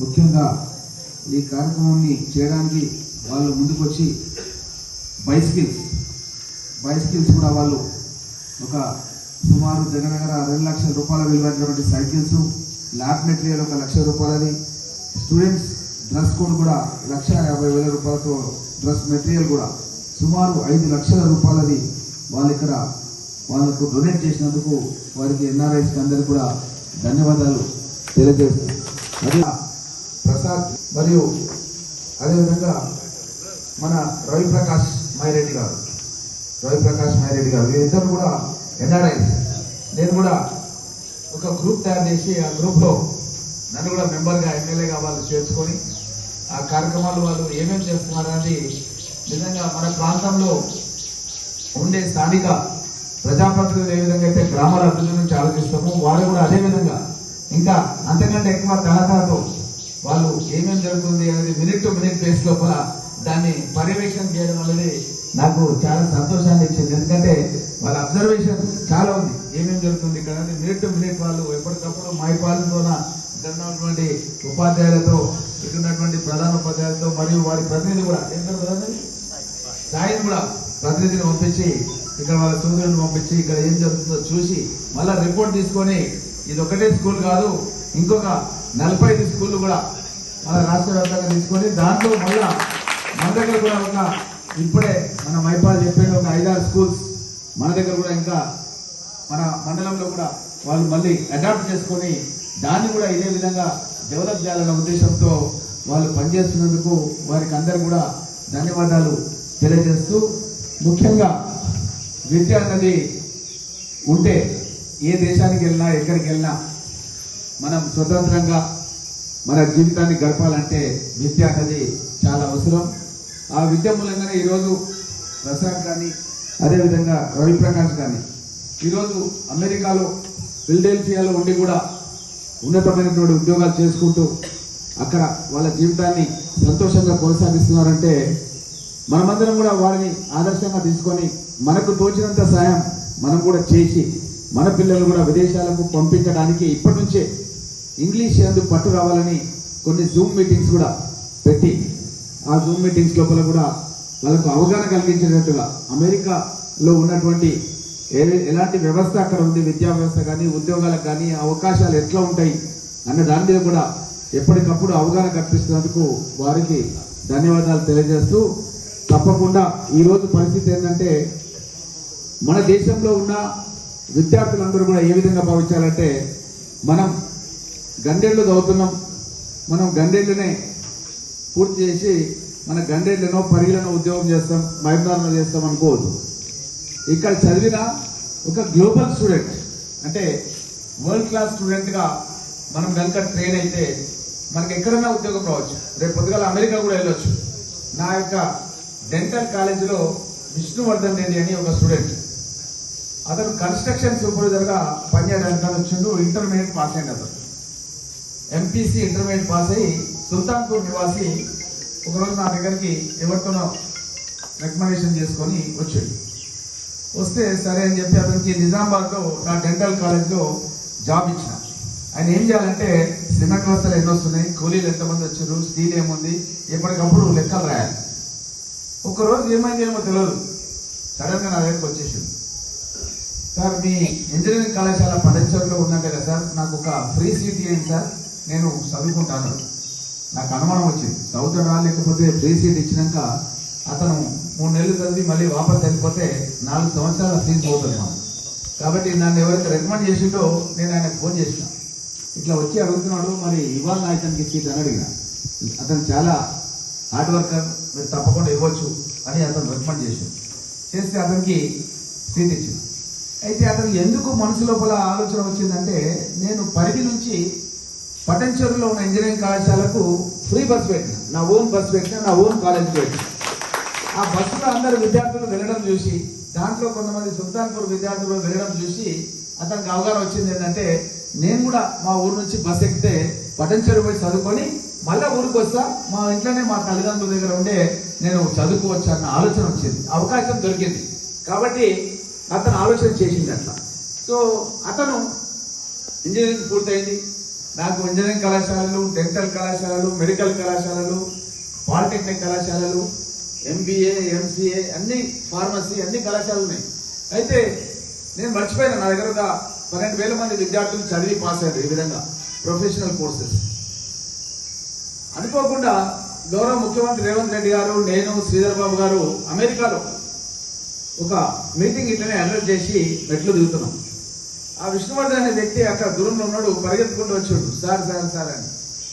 ముఖ్యంగా ఈ కార్యక్రమాన్ని చేయడానికి వాళ్ళు ముందుకొచ్చి బైసికిల్స్ బైసికిల్స్ కూడా వాళ్ళు ఒక సుమారు దగ్గర దగ్గర రెండు లక్షల రూపాయల విలువైనటువంటి సైకిల్స్ ల్యాబ్ మెటీరియల్ ఒక లక్ష రూపాయలది. స్టూడెంట్స్ డ్రెస్ కోడ్ కూడా లక్ష యాభై వేల రూపాయలతో డ్రెస్ మెటీరియల్ కూడా సుమారు ఐదు లక్షల రూపాయలది వాళ్ళు ఇక్కడ వాళ్ళకు డొనేట్ చేసినందుకు వారికి ఎన్ఆర్ఐస్కి అందరికీ కూడా ధన్యవాదాలు తెలియజేస్తాను అదే ప్రసాద్ మరియు అదేవిధంగా మన రవిప్రకాష్ మైరెడ్డి గారు. రవిప్రకాష్ మైరెడ్డి గారు. వీరిద్దరు కూడా ఎన్ఆర్ఐస్ నేను కూడా ఒక గ్రూప్ తయారు చేసి ఆ గ్రూప్లో నన్ను కూడా మెంబర్గా ఎమ్మెల్యేగా వాళ్ళు చేర్చుకొని ఆ కార్యక్రమాలు వాళ్ళు ఏమేమి చేస్తున్నారు అనేది నిజంగా మన ప్రాంతంలో ఉండే స్థానిక ప్రజాప్రతినిధులు ఏ విధంగా అయితే గ్రామాల అభివృద్ధి నుంచి ఆలోచిస్తామో వాళ్ళు కూడా అదే విధంగా ఇంకా అంతకంటే ఎక్కువ తహతహతో వాళ్ళు ఏమేమి జరుగుతుంది అనేది మినిట్ టు మినిట్ బేస్ లోపల దాన్ని పర్యవేక్షణ చేయడం అనేది నాకు చాలా సంతోషాన్ని ఇచ్చింది ఎందుకంటే వాళ్ళ అబ్జర్వేషన్ చాలా ఉంది ఏమేమి జరుగుతుంది ఇక్కడ అనేది మినిట్ టు మినిట్ వాళ్ళు ఎప్పటికప్పుడు మైపాలతోన ఇక్కడ ఉన్నటువంటి ఉపాధ్యాయులతో ఇక్కడ ఉన్నటువంటి ప్రధాన ఉపాధ్యాయులతో మరియు వారి ప్రతినిధి కూడా ఏం పేరు ప్రధాని? సాయిని కూడా ప్రతినిధిని పంపించి ఇక్కడ వాళ్ళ సోదరుని పంపించి ఇక్కడ ఏం జరుగుతుందో చూసి మళ్ళా రిపోర్ట్ తీసుకొని ఇది ఒకటే స్కూల్ కాదు ఇంకొక నలభై ఐదు స్కూళ్ళు కూడా మన రాష్ట్ర వ్యాప్తంగా తీసుకొని దాంట్లో మళ్ళా మన దగ్గర కూడా ఒక ఇప్పుడే మన మైపాల్ చెప్పిన ఒక ఐదారు స్కూల్స్ మన దగ్గర కూడా ఇంకా మన మండలంలో కూడా వాళ్ళు మళ్ళీ అడాప్ట్ చేసుకొని దాన్ని కూడా ఇదే విధంగా డెవలప్ చేయాలన్న ఉద్దేశంతో వాళ్ళు పనిచేస్తున్నందుకు వారికి అందరు కూడా ధన్యవాదాలు తెలియజేస్తూ ముఖ్యంగా విద్య అన్నది ఉంటే ఏ దేశానికి వెళ్ళినా ఎక్కడికి వెళ్ళినా మనం స్వతంత్రంగా మన జీవితాన్ని గడపాలంటే విద్య అనేది చాలా అవసరం. ఆ విద్య మూలంగానే ఈరోజు ప్రసాద్ కానీ అదేవిధంగా రవిప్రకాష్ కానీ ఈరోజు అమెరికాలో ఫిల్డెల్ఫియాలో ఉండి కూడా ఉన్నతమైనటువంటి ఉద్యోగాలు చేసుకుంటూ అక్కడ వాళ్ళ జీవితాన్ని సంతోషంగా కొనసాగిస్తున్నారంటే మనమందరం కూడా వారిని ఆదర్శంగా తీసుకొని మనకు తోచినంత సాయం మనం కూడా చేసి మన పిల్లలు కూడా విదేశాలకు పంపించడానికి ఇప్పటి నుంచే ఇంగ్లీష్ ఎందుకు పట్టు రావాలని కొన్ని జూమ్ మీటింగ్స్ కూడా పెట్టి ఆ జూమ్ మీటింగ్స్ లోపల కూడా వాళ్ళకు అవగాహన కలిగించేటట్టుగా అమెరికాలో ఉన్నటువంటి ఎలాంటి వ్యవస్థ అక్కడ ఉంది విద్యా వ్యవస్థ కానీ ఉద్యోగాలకు కానీ అవకాశాలు ఎట్లా ఉంటాయి అన్న దాని మీద కూడా ఎప్పటికప్పుడు అవగాహన కల్పిస్తున్నందుకు వారికి ధన్యవాదాలు తెలియజేస్తూ తప్పకుండా ఈ రోజు పరిస్థితి ఏంటంటే మన దేశంలో ఉన్న విద్యార్థులందరూ కూడా ఏ విధంగా భావించాలంటే మనం గండేళ్ళు చదువుతున్నాం మనం గండేళ్ళనే పూర్తి చేసి మన గండేళ్ళనో పరిగిలనో ఉద్యోగం చేస్తాం మైదానంలో చేస్తాం అనుకోవద్దు. ఇక్కడ చదివిన ఒక గ్లోబల్ స్టూడెంట్ అంటే వరల్డ్ క్లాస్ స్టూడెంట్గా మనం కనుక ట్రైన్ అయితే మనకి ఎక్కడైనా ఉద్యోగం రావచ్చు. రేపు పొద్దుగాల అమెరికా కూడా వెళ్ళొచ్చు. నా యొక్క డెంటల్ కాలేజీలో విష్ణువర్ధన్ రెడ్డి అని ఒక స్టూడెంట్. అతను కన్స్ట్రక్షన్ సూపర్వైజర్గా పనిచేయడానికి వచ్చిండు ఇంటర్మీడియట్ పాస్ అయింది అతను. ఎంపీసీ ఇంటర్మీడియట్ పాస్ అయ్యి సుల్తాన్పూర్ నివాసి ఒకరోజు నా దగ్గరికి ఎవరితోనో రికమెండేషన్ చేసుకొని వచ్చాడు. వస్తే సరే అని చెప్పి అతనికి నిజామాబాద్లో నా డెంటల్ కాలేజ్లో జాబ్ ఇచ్చిన. ఆయన ఏం చేయాలంటే సిమెంట్ వస్తలు ఎన్ని వస్తున్నాయి కూలీలు ఎంతమంది వచ్చారు స్టీల్ ఏముంది ఎప్పటికప్పుడు లెక్కలు రాయాలి. ఒక్కరోజు ఏమైంది ఏమో తెలియదు సడన్గా నా దగ్గరికి వచ్చేసింది సార్ మీ ఇంజనీరింగ్ కళాశాల పటంచర్లో ఉందంట కదా సార్ నాకు ఒక ఫ్రీ సీట్ ఇవ్వండి సార్ నేను చదువుకుంటాను. నాకు అనుమానం వచ్చింది. చదువుతాడా లేకపోతే ఫ్రీ సీట్ ఇచ్చినాక అతను మూడు నెలలు చదివి మళ్ళీ వాపస్ వెళ్ళిపోతే నాలుగు సంవత్సరాల ఫీజు పోతుంది కాబట్టి నన్ను ఎవరైతే రికమెండ్ చేసిండో నేను ఆయనకు ఫోన్ చేసిన. ఇట్లా వచ్చి అడుగుతున్నాడు మరి ఇవాళ ఇతనికి సీట్ అని అడిగిన. అతను చాలా హార్డ్ వర్కర్ మీరు తప్పకుండా ఇవ్వచ్చు అని అతను రికమెండ్ చేశాడు చేస్తే అతనికి సీట్ ఇచ్చింది అయితే అతను ఎందుకు మనసు లోపల ఆలోచన వచ్చిందంటే నేను పరిధి నుంచి పటంచెరులో ఉన్న ఇంజనీరింగ్ కళాశాలకు ఫ్రీ బస్ పెట్టిన. నా ఓన్ బస్ పెట్టిన నా ఓన్ కాలేజ్ పెట్టిన. ఆ బస్సులో అందరు విద్యార్థులు వెళ్ళడం చూసి దాంట్లో కొంతమంది సుల్తాన్పూర్ విద్యార్థులు వెళ్ళడం చూసి అతనికి అవగాహన వచ్చింది ఏంటంటే నేను కూడా మా ఊరు నుంచి బస్ ఎక్కితే పటంచెరు పోయి చదువుకొని మళ్ళీ ఊరికి వస్తా మా ఇంట్లోనే మా తల్లిదండ్రుల దగ్గర ఉండే నేను చదువుకోవచ్చు అన్న ఆలోచన వచ్చింది. అవకాశం దొరికింది. కాబట్టి అతను ఆలోచన చేసింది అట్లా. సో అతను ఇంజనీరింగ్ పూర్తయింది. నాకు ఇంజనీరింగ్ కళాశాలలు డెంటల్ కళాశాలలు మెడికల్ కళాశాలలు పాలిటెక్నిక్ కళాశాలలు ఎంబీఏ ఎంసీఏ అన్ని ఫార్మసీ అన్ని కళాశాలలు ఉన్నాయి. అయితే నేను మర్చిపోయినా. నా దగ్గర ఒక పన్నెండు వేల మంది విద్యార్థులు చదివి పాస్ అయ్యారు ఈ విధంగా. Professional courses. అనుకోకుండా గౌరవ ముఖ్యమంత్రి రేవంత్ రెడ్డి గారు నేను శ్రీధర్ బాబు గారు అమెరికాలో ఒక మీటింగ్ ఇట్లనే అటెండ్ చేసి మెట్లు దిగుతున్నాం. ఆ విష్ణువర్ధన్ అనే వ్యక్తి అక్కడ దూరంలో ఉన్నాడు పరిగెత్తుకుంటూ వచ్చాడు. సార్ సార్ సార్ అని.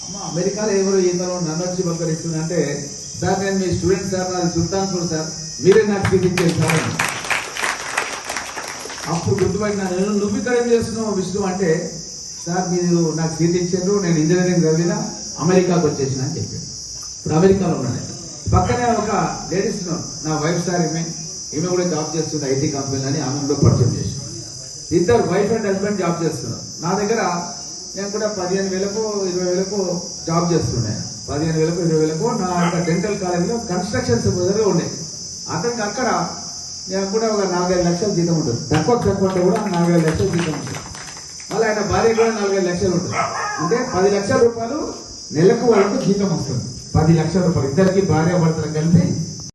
అమ్మ అమెరికాలో ఎవరు ఈతలో నన్ను వచ్చి పలకరిస్తుంది అంటే సార్ నేను మీ స్టూడెంట్ సార్ నాది సుల్తాన్పూర్ సార్ మీరే నాకు సీట్ సార్ అని. అప్పుడు గుర్తుపట్టిన నేను నువ్వు ఇక్కడ ఏం చేస్తున్నావు విష్ణు? అంటే సార్ మీరు నాకు సీట్ ఇచ్చారు నేను ఇంజనీరింగ్ చదివిన అమెరికాకు వచ్చేసిన అని చెప్పాడు. ఇప్పుడు అమెరికాలో ఉన్నాను పక్కనే ఒక లేడీస్ నా వైఫ్ సార్ ఏమే ఈమె కూడా జాబ్ చేస్తుంది ఐటీ కంపెనీలు అని ఆమె కూడా పరిచయం చేసి ఇద్దరు వైఫ్ అండ్ హస్బెండ్ జాబ్ చేస్తున్నారు. నా దగ్గర నేను కూడా పదిహేను వేలకు ఇరవై వేలకు జాబ్ చేస్తున్నాను పదిహేను వేలకు ఇరవై వేలకు నా యొక్క డెంటల్ కాలేజీలో కన్స్ట్రక్షన్ మొదలుగా ఉన్నాయి అతనికి అక్కడ నేను కూడా ఒక నాలుగైదు లక్షల జీతం ఉంటుంది. తక్కువ తక్కువ అంటే కూడా నాలుగైదు లక్షల జీతం ఉంటుంది. మళ్ళీ ఆయన భార్య కూడా నాలుగైదు లక్షలు ఉంటుంది. అంటే పది లక్షల రూపాయలు నెలకు వాళ్ళకు జీతం వస్తుంది. పది లక్షల రూపాయలు. ఇద్దరికి భార్య భర్తలు కలిపి